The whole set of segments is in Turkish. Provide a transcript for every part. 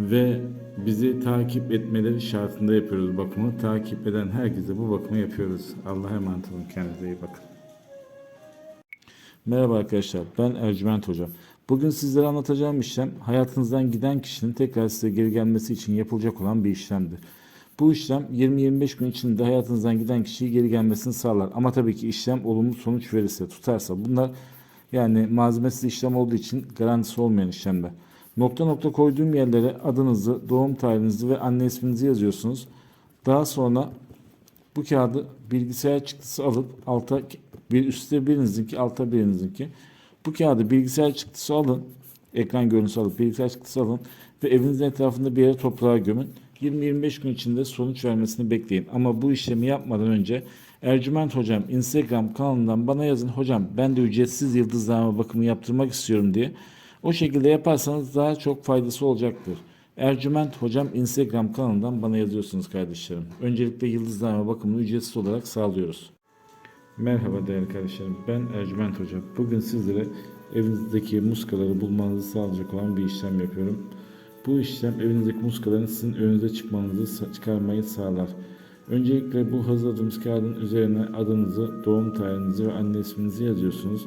Ve bizi takip etmeleri şartında yapıyoruz bakımı. Takip eden herkese bu bakımı yapıyoruz. Allah'a emanet olun. Kendinize iyi bakın. Merhaba arkadaşlar, ben Ercüment Hoca. Bugün sizlere anlatacağım işlem hayatınızdan giden kişinin tekrar size geri gelmesi için yapılacak olan bir işlemdir. Bu işlem 20-25 gün içinde hayatınızdan giden kişiyi geri gelmesini sağlar. Ama tabii ki işlem olumlu sonuç verirse, tutarsa. Bunlar yani malzemesiz işlem olduğu için garantisi olmayan işlemler. Nokta nokta koyduğum yerlere adınızı, doğum tarihinizi ve anne isminizi yazıyorsunuz. Daha sonra bu kağıdı bilgisayar çıktısı alıp alta bir üstte birinizinki alta birinizinki. Bu kağıdı bilgisayar çıktısı alın ekran görüntüsü alıp bilgisayar çıktısı alın ve evinizin etrafında bir yere toprağa gömün. 20-25 gün içinde sonuç vermesini bekleyin. Ama bu işlemi yapmadan önce Ercüment Hocam Instagram kanalından bana yazın. Hocam ben de ücretsiz yıldızlama bakımı yaptırmak istiyorum diye o şekilde yaparsanız daha çok faydası olacaktır. Ercüment Hocam Instagram kanalından bana yazıyorsunuz kardeşlerim. Öncelikle yıldızlama bakımını ücretsiz olarak sağlıyoruz. Merhaba değerli kardeşlerim. Ben Ercüment Hoca. Bugün sizlere evinizdeki muskaları bulmanızı sağlayacak olan bir işlem yapıyorum. Bu işlem evinizdeki muskaların sizin önünüze çıkmanızı çıkarmayı sağlar. Öncelikle bu hazırladığımız kağıdın üzerine adınızı, doğum tarihinizi ve anne isminizi yazıyorsunuz.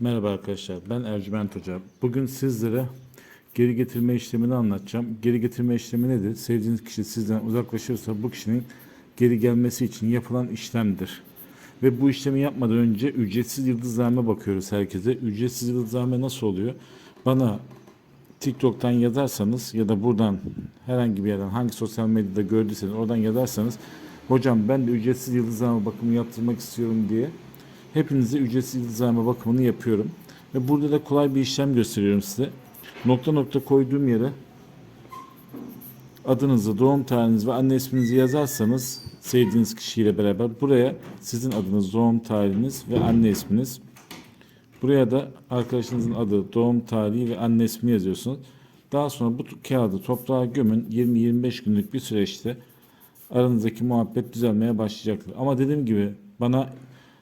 Merhaba arkadaşlar, ben Ercüment Hoca. Bugün sizlere geri getirme işlemini anlatacağım. Geri getirme işlemi nedir? Sevdiğiniz kişi sizden uzaklaşırsa bu kişinin geri gelmesi için yapılan işlemdir. Ve bu işlemi yapmadan önce ücretsiz yıldızlame bakıyoruz herkese. Ücretsiz yıldızlame nasıl oluyor? Bana TikTok'tan yazarsanız ya da buradan herhangi bir yerden hangi sosyal medyada gördüyseniz oradan yazarsanız hocam ben de ücretsiz yıldızlama bakımı yaptırmak istiyorum diye hepinize ücretsiz yıldızlama bakımını yapıyorum. Ve burada da kolay bir işlem gösteriyorum size. Nokta nokta koyduğum yere adınızı, doğum tarihinizi ve anne isminizi yazarsanız sevdiğiniz kişiyle beraber buraya sizin adınız, doğum tarihiniz ve anne isminiz Buraya da arkadaşınızın adı, doğum tarihi ve anne ismi yazıyorsunuz. Daha sonra bu kağıdı toprağa gömün. 20-25 günlük bir süreçte aranızdaki muhabbet düzelmeye başlayacaktır. Ama dediğim gibi bana